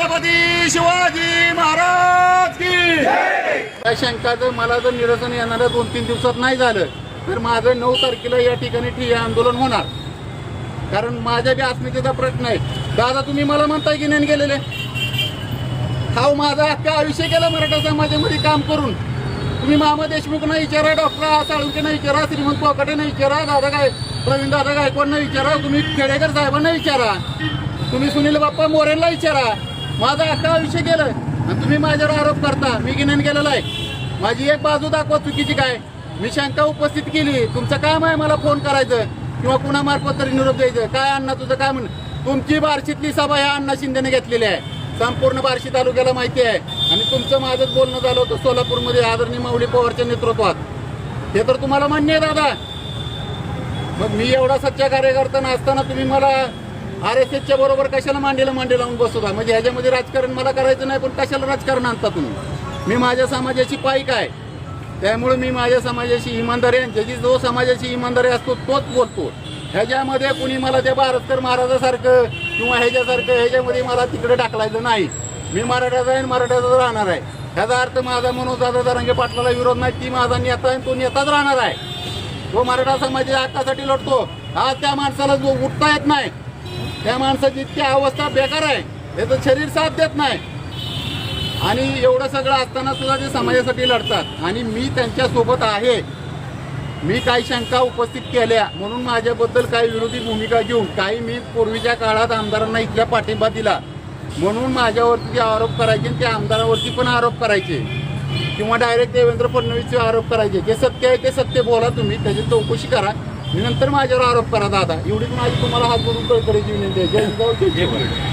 छत्रपती शिवाजी महाराज की. शंकाचं मला जर निरसन येणाऱ्या दोन तीन दिवसात नाही झालं तर माझं नऊ तारखेला या ठिकाणी ठिय्या आंदोलन होणार. कारण माझ्या बी अस्मितेचा प्रश्न आहे. दादा तुम्ही मला म्हणताय की नाही गेलेले? हा माझं अख्खा आयुष्य केलं मराठा समाजामध्ये काम करून. तुम्ही मामा देशमुखना विचारा डॉक्टर साळुंकेना विचारा श्रीमंत कोकाटेना विचारा दादा काय प्रवीण दादा गायकवाडना विचारा तुम्ही खेडेकर साहेबांना विचारा. तुम्ही सुनील बाप्पा मोरेंना विचारा. माझं अख्खा आयुष्य केलं आणि तुम्ही माझ्यावर आरोप करता. मी गिनन गेलेला आहे. माझी एक बाजू दाखवा चुकीची काय. मी शंका उपस्थित केली. तुमचं काम आहे मला फोन करायचं. किंवा कुणामार्फत तरी निरोप द्यायचं. काय अण्णा तुझं काय म्हण? तुमची बार्शीतली सभा ह्या अण्णा शिंदेने घेतलेली आहे. संपूर्ण बार्शी तालुक्याला माहिती आहे. आणि तुमचं माझंच बोलणं झालं होतं सोलापूरमध्ये आदरणीय माऊली पवारच्या नेतृत्वात. हे तर तुम्हाला मान्य आहे दादा. मग मी एवढा सच्चा कार्यकर्ता नसताना तुम्ही मला आर एस एसच्या बरोबर कशाला मांडीला मांडी लावून बसवता? म्हणजे ह्याच्यामध्ये राजकारण मला करायचं नाही पण कशाला राजकारण आणता तुम्ही? मी माझ्या समाजाची पाईक आहे त्यामुळे मी माझ्या समाजाची इमानदारी आणि ज्याची जो समाजाची इमानदारी असतो तोच बोलतो. ह्याच्यामध्ये कुणी मला त्या भारतकर महाराजासारखं किंवा ह्याच्यासारखं ह्याच्यामध्ये मला तिकडे टाकलायचं नाही. मी मराठ्याचा आहे आणि मराठ्याचाच राहणार आहे. ह्याचा अर्थ माझा म्हणून दादा दरंगे पाटलाला विरोध नाही ती माझा नेता आहे तो नेताच राहणार आहे. तो मराठा समाजाच्या हक्कासाठी लढतो. आज त्या माणसाला जो उठता येत नाही त्या माणसाची इतकी अवस्था बेकार आहे. त्याचं शरीर साथ देत नाही. आणि एवढं सगळं असताना सुद्धा ते समाजासाठी लढतात. आणि मी त्यांच्यासोबत आहे. मी काही शंका उपस्थित केल्या. म्हणून माझ्याबद्दल काही विरोधी भूमिका घेऊन काही मी पूर्वीच्या काळात आमदारांना इथल्या पाठिंबा दिला. म्हणून माझ्यावरती जे आरोप करायचे आणि आमदारावरती पण आरोप करायचे. किंवा डायरेक्ट देवेंद्र फडणवीसचे आरोप करायचे. जे सत्य आहे ते सत्य बोला तुम्ही. त्याची चौकशी करा. मी नंतर माझ्यावर आरोप करा दादा. एवढीच माझी तुम्हाला हात जोडून कळकळीची विनंती आहे. जय जय